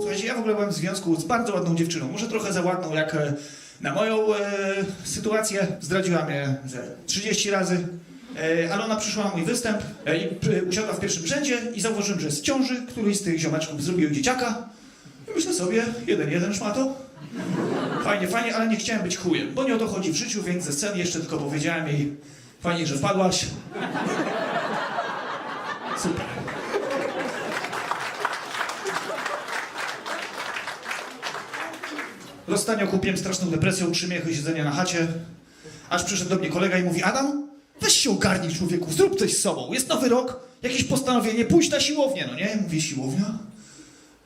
Słuchajcie, ja w ogóle byłem w związku z bardzo ładną dziewczyną. Może trochę za ładną jak e, na moją e, sytuację. Zdradziła mnie ze 30 razy. E, ale ona przyszła na mój występ e, i przy- usiadła w pierwszym rzędzie i zauważyłem, że w ciąży. Któryś z tych ziomeczków zrobił dzieciaka. I myślę sobie, jeden, jeden szmato. Fajnie, fajnie, ale nie chciałem być chujem, bo nie o to chodzi w życiu, więc ze sceny jeszcze tylko powiedziałem jej, fajnie, że wpadłaś. Super. Rozstania kupiłem straszną depresją, trzy miechy siedzenia na chacie. Aż przyszedł do mnie kolega i mówi, Adam, weź się ogarnij człowieku, zrób coś z sobą. Jest nowy rok, jakieś postanowienie, pójść na siłownię, no nie? Mówię, siłownia?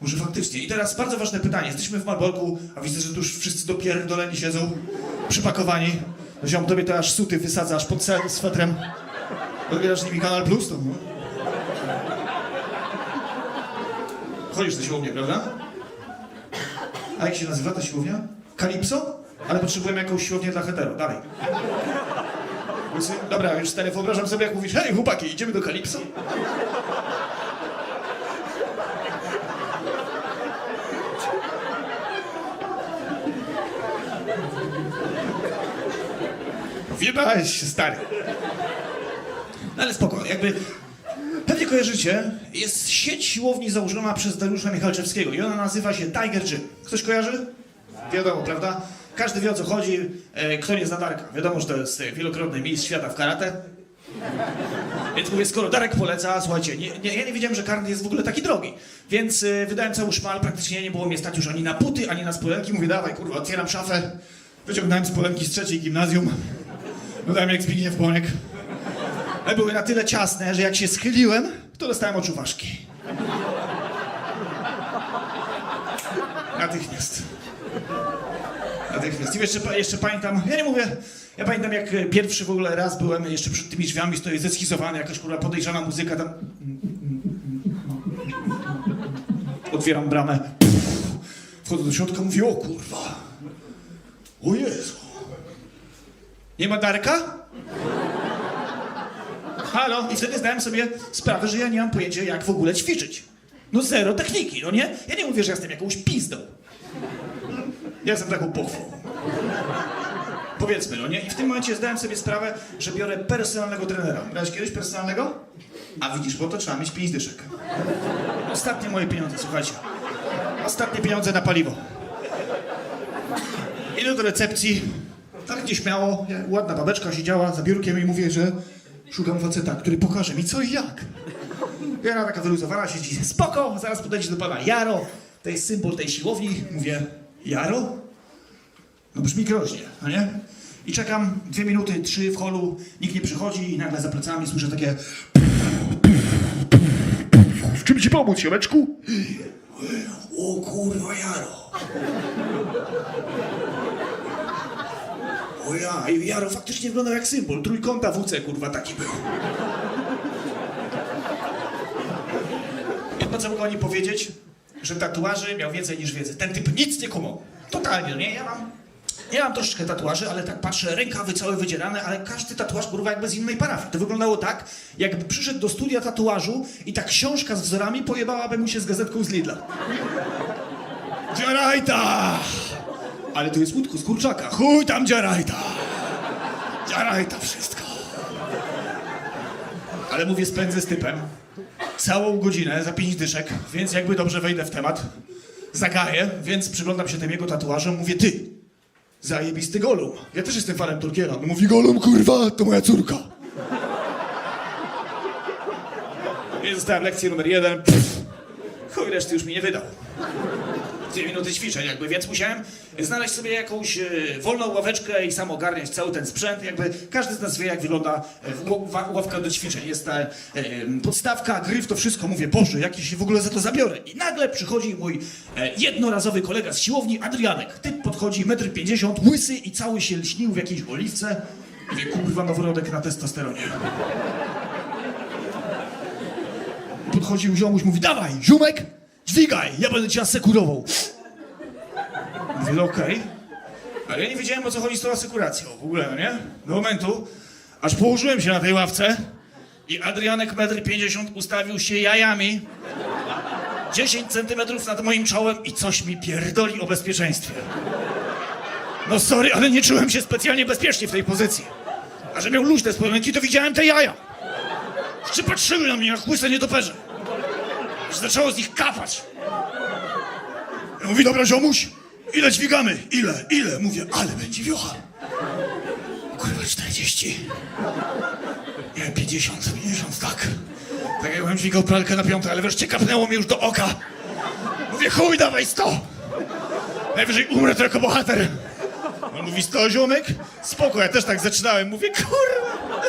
Może faktycznie. I teraz bardzo ważne pytanie. Jesteśmy w Malborku, a widzę, że tu już wszyscy dopierdoleni siedzą, przypakowani. No ziom, tobie to aż suty wysadza, aż pod se- swetrem. Odbierasz nimi Kanal Plus, to no. Chodzisz na siłownię, prawda? A jak się nazywa ta siłownia? Kalipso? Ale potrzebujemy jakąś siłownię dla hetero. Dalej. Dobra, już stary, wyobrażam sobie, jak mówisz, hej chłopaki, idziemy do Kalipso? Wjebałeś się, stary. No ale spoko, jakby... Pewnie kojarzycie, jest sieć siłowni założona przez Dariusza Michalczewskiego i ona nazywa się Tiger Gym. Ktoś kojarzy? Wiadomo, prawda? Każdy wie o co chodzi, e, kto nie zna Darka. Wiadomo, że to jest e, wielokrotny mistrz świata w karate. Więc mówię, skoro Darek poleca, słuchajcie, nie, nie, ja nie wiedziałem, że karny jest w ogóle taki drogi. Więc y, wydałem cały szmal, praktycznie nie było mnie stać już ani na puty, ani na spolenki. Mówię, dawaj, kurwa, otwieram szafę. Wyciągnąłem spolenki z trzeciej gimnazjum. Dodałem jak Zbigniew Boniek. Były na tyle ciasne, że jak się schyliłem, to dostałem oczuwaszki. Natychmiast. Natychmiast. I jeszcze, jeszcze pamiętam, ja nie mówię, ja pamiętam jak e, pierwszy w ogóle raz byłem jeszcze przed tymi drzwiami, stoję zeschizowany, jakaś kurwa podejrzana muzyka tam. Otwieram bramę. Wchodzę do środka, mówię, o kurwa. O Jezu. Nie ma Darka? Halo? I wtedy zdałem sobie sprawę, że ja nie mam pojęcia, jak w ogóle ćwiczyć. No zero techniki, no nie? Ja nie mówię, że jestem jakąś pizdą. Ja jestem taką pochwą. Powiedzmy, no nie? I w tym momencie zdałem sobie sprawę, że biorę personalnego trenera. Brałeś kiedyś personalnego? A widzisz, bo to trzeba mieć pięć dyszek. Ostatnie moje pieniądze, słuchajcie. Ostatnie pieniądze na paliwo. Idę do recepcji, tak nieśmiało, ładna babeczka siedziała za biurkiem i mówię, że szukam faceta, który pokaże mi co i jak. I ona taka wyluzowana siedzi, spoko, zaraz podejdzie do pana Jaro, to jest symbol tej siłowni. Mówię, Jaro? No brzmi groźnie, no nie? I czekam dwie minuty, trzy w holu, nikt nie przychodzi i nagle za plecami słyszę takie... W czym ci pomóc, siomeczku? O kurwa, Jaro. O ja, Jaro faktycznie wyglądał jak symbol. Trójkąta WC, kurwa, taki był. Jedno, co mogę o nim powiedzieć, że tatuaży miał więcej niż wiedzy. Ten typ nic nie kumał. Totalnie, nie? Ja mam, ja mam troszeczkę tatuaży, ale tak patrzę, rękawy całe wydzierane, ale każdy tatuaż, kurwa, jakby z innej parafii. To wyglądało tak, jakby przyszedł do studia tatuażu i ta książka z wzorami pojebałaby mu się z gazetką z Lidla. Dziarajta! Ale tu jest łódku z kurczaka. Chuj tam dziarajta! Dziarajta wszystko. Ale mówię, spędzę z typem całą godzinę za pięć dyszek, więc jakby dobrze wejdę w temat. Zagaję, więc przyglądam się tym jego tatuażom. Mówię, ty, zajebisty Golum. Ja też jestem fanem Tolkiena. On mówi, Golum, kurwa, to moja córka. I dostałem lekcję numer jeden. Pff, chuj, reszty już mi nie wydał. Dwie minuty ćwiczeń jakby, więc musiałem znaleźć sobie jakąś e, wolną ławeczkę i sam ogarniać cały ten sprzęt. Jakby każdy z nas wie, jak wygląda e, ławka do ćwiczeń. Jest ta e, podstawka, gryf, to wszystko. Mówię, Boże, jak ja się w ogóle za to zabiorę. I nagle przychodzi mój jednorazowy kolega z siłowni, Adrianek. Typ podchodzi, 1,50 m, łysy i cały się lśnił w jakiejś oliwce. Wie, kurwa, noworodek na testosteronie. Podchodził ziomuś, mówi, dawaj, ziomek, dźwigaj, ja będę cię asekurował. Mówię, no okej. Ale ja nie wiedziałem, o co chodzi z tą asekuracją w ogóle, no nie? Do momentu, aż położyłem się na tej ławce I Adrianek metr 50 ustawił się jajami 10 centymetrów nad moim czołem i coś mi pierdoli o bezpieczeństwie. No sorry, ale nie czułem się specjalnie bezpiecznie w tej pozycji. A że miał luźne spodenki, to widziałem te jaja. Jeszcze patrzyły na mnie jak łyse nietoperze. Zaczęło z nich kapać. Mówi, dobra ziomuś, ile dźwigamy? Ile? Ile? Mówię, ale będzie wiocha. Kurwa, 40. Nie, 50, 50, tak. Tak jakbym dźwigał pralkę na piątę, ale wreszcie kapnęło mi już do oka. Mówię, chuj, dawaj 100. Najwyżej umrę to jako bohater. On mówi, 100 ziomek? Spoko, ja też tak zaczynałem. Mówię, kurwa.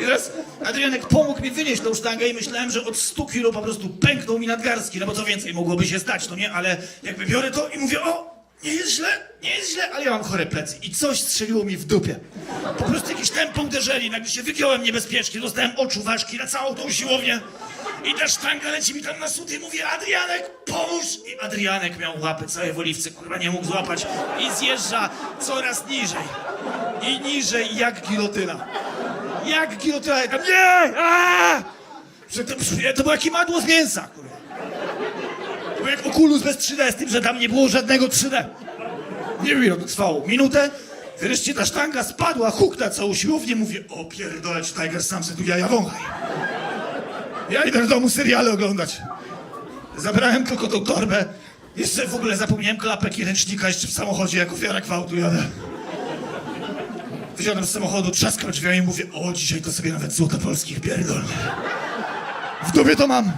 I teraz Adrianek pomógł mi wynieść tą sztangę i myślałem, że od 100 kilo po prostu pękną mi nadgarstki, no bo co więcej mogłoby się stać, no nie? Ale jakby biorę to i mówię, o, nie jest źle, nie jest źle, ale ja mam chore plecy i coś strzeliło mi w dupie. Po prostu jakiś tempo uderzeli, nagle się wygiąłem niebezpiecznie, dostałem oczu ważki na całą tą siłownię i ta sztanga leci mi tam na sud i mówię, Adrianek, pomóż! I Adrianek miał łapy całe w oliwce, kurwa nie mógł złapać i zjeżdża coraz niżej i niżej jak gilotyna. Jak gilotyna, tam nie! aaa! Że to, to było jak madło z mięsa, kurwa. To był jak okulus bez 3D, z tym, że tam nie było żadnego 3D. Nie wiem, ile to trwało. Minutę, wreszcie ta sztanga spadła, hukna całą siłownię, mówię, o pierdolę, Tiger sam se tu jaja wąchaj. Ja idę do domu seriale oglądać. Zabrałem tylko tą torbę. Jeszcze w ogóle zapomniałem klapek i ręcznika jeszcze w samochodzie, jak ofiara gwałtu jadę. Wysiadam z samochodu, trzaskam drzwiami i mówię, o, dzisiaj to sobie nawet złoto polskich pierdol. W dupie to mam.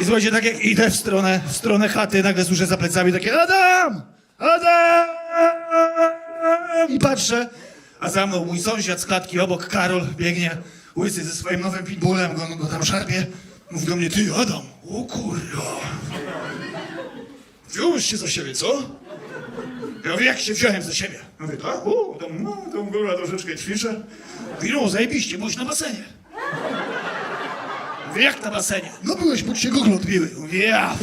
I słuchajcie, tak jak idę w stronę, w stronę chaty, nagle słyszę za plecami takie Adam! Adam! I patrzę, a za mną mój sąsiad z klatki obok, Karol, biegnie, łysy ze swoim nowym pitbullem, go, go tam szarpie. Mówi do mnie, ty Adam, o kurwa. Wziąłeś się za siebie, co? Ja mówię, jak się wziąłem za siebie? Mówię, tak? Tam, no, tam kurwa troszeczkę ćwiczę. Mówi, no, zajebiście, byłeś na basenie. Mówię, jak na basenie? No byłeś, bo ci się gogle odbiły. Mówię, ja.